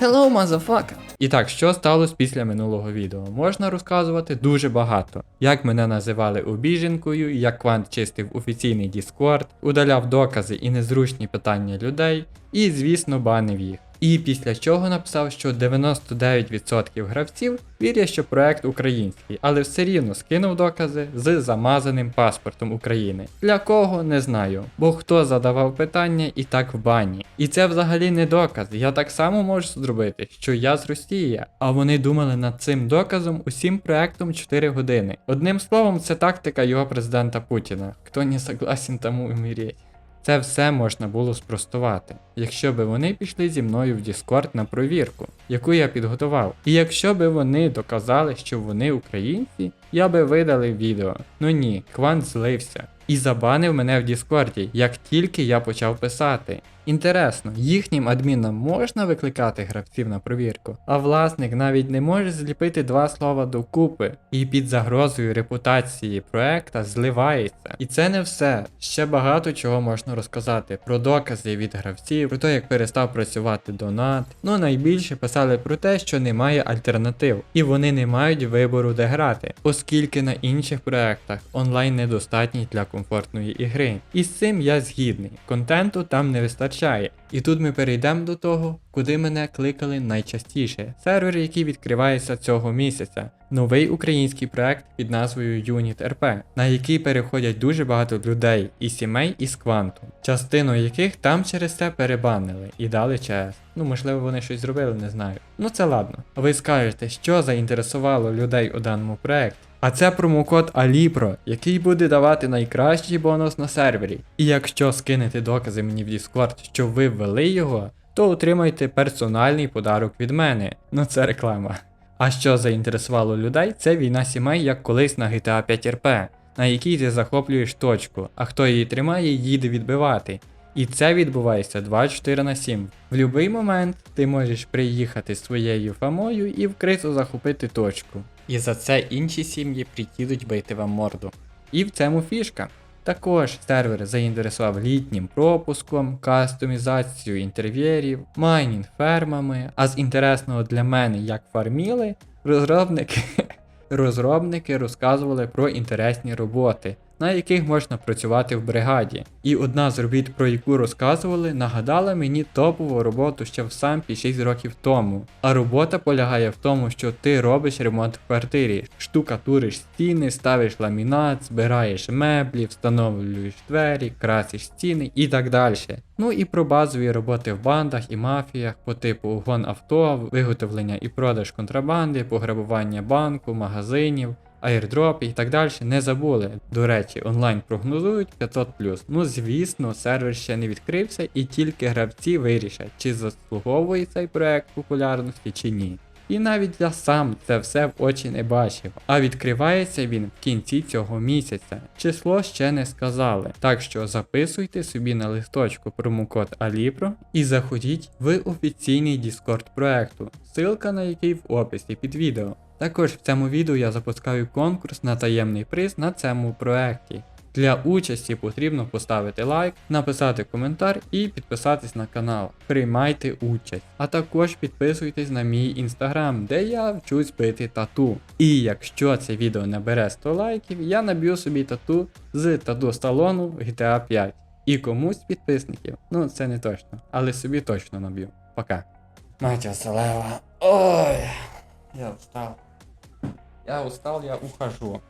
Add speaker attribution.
Speaker 1: Hello, motherfucker! І так, що сталося після минулого відео? Можна розказувати дуже багато. Як мене називали обіженкою, як квант чистив офіційний Discord, удаляв докази і незручні питання людей, і, звісно, банив їх. І після чого написав, що 99% гравців вірять, що проект український, але все рівно скинув докази з замазаним паспортом України. Для кого не знаю, бо хто задавав питання і так в бані. І це взагалі не доказ. Я так само можу зробити, що я з Росії, а вони думали над цим доказом усім проектом 4 години. Одним словом, це тактика його президента Путіна. Хто не согласен, тому умереть. Це все можна було спростувати, якщо би вони пішли зі мною в Discord на провірку, яку я підготував. І якщо би вони доказали, що вони українці, я би видалив відео. Ну ні, Квант злився. І забанив мене в Діскорді, як тільки я почав писати. Інтересно, їхнім адмінам можна викликати гравців на провірку, а власник навіть не може зліпити два слова докупи і під загрозою репутації проекта зливається. І це не все. Ще багато чого можна розказати про докази від гравців, про те, як перестав працювати донат. Ну найбільше писали про те, що немає альтернатив, і вони не мають вибору де грати, оскільки на інших проектах онлайн недостатній для комфортної ігри. І з цим я згідний. Контенту там не вистачає. І тут ми перейдемо до того, куди мене кликали найчастіше. Сервер, який відкривається цього місяця. Новий український проект під назвою Unit RP, на який переходять дуже багато людей і сімей із кванту, частину яких там через це перебанили і дали ЧС. Ну, можливо, вони щось зробили, не знаю. Ну це ладно. Ви скажете, що заінтересувало людей у даному проекті. А це промокод Alipro, який буде давати найкращий бонус на сервері. І якщо скинете докази мені в Discord, що ви ввели його, то отримайте персональний подарок від мене. Ну це реклама. А що заінтересувало людей, це війна сімей, як колись на GTA 5 RP, на якій ти захоплюєш точку, а хто її тримає, їде відбивати. І це відбувається 24 на 7. В будь-який момент ти можеш приїхати своєю фамою і вкрито захопити точку. І за це інші сім'ї приїдуть бити вам морду. І в цьому фішка. Також сервер заінтересував літнім пропуском, кастомізацією інтер'єрів, майнінг фермами, а з інтересного для мене, як фарміли, розробники, розробники розказували про інтересні роботи, на яких можна працювати в бригаді. І одна з робіт, про яку розказували, нагадала мені топову роботу ще в сампі 6 років тому. А робота полягає в тому, що ти робиш ремонт в квартирі, штукатуриш стіни, ставиш ламінат, збираєш меблі, встановлюєш двері, красиш стіни і так далі. Ну і про базові роботи в бандах і мафіях по типу угон авто, виготовлення і продаж контрабанди, пограбування банку, магазинів аірдропи і так далі не забули. До речі, онлайн прогнозують 500 Ну звісно, сервер ще не відкрився, і тільки гравці вирішать, чи заслуговує цей проект популярності чи ні. І навіть я сам це все в очі не бачив, а відкривається він в кінці цього місяця. Число ще не сказали, так що записуйте собі на листочку промокод Alipro і заходіть в офіційний Discord проекту, ссылка на який в описі під відео. Також в цьому відео я запускаю конкурс на таємний приз на цьому проекті. Для участі потрібно поставити лайк, написати коментар і підписатись на канал. Приймайте участь. А також підписуйтесь на мій інстаграм, де я вчусь бити тату. І якщо це відео набере 100 лайків, я наб'ю собі тату з тату сталону GTA 5. І комусь підписників. Ну це не точно, але собі точно наб'ю. Пока. Матя Салева. Ой, я устал. Я устал, я ухожу.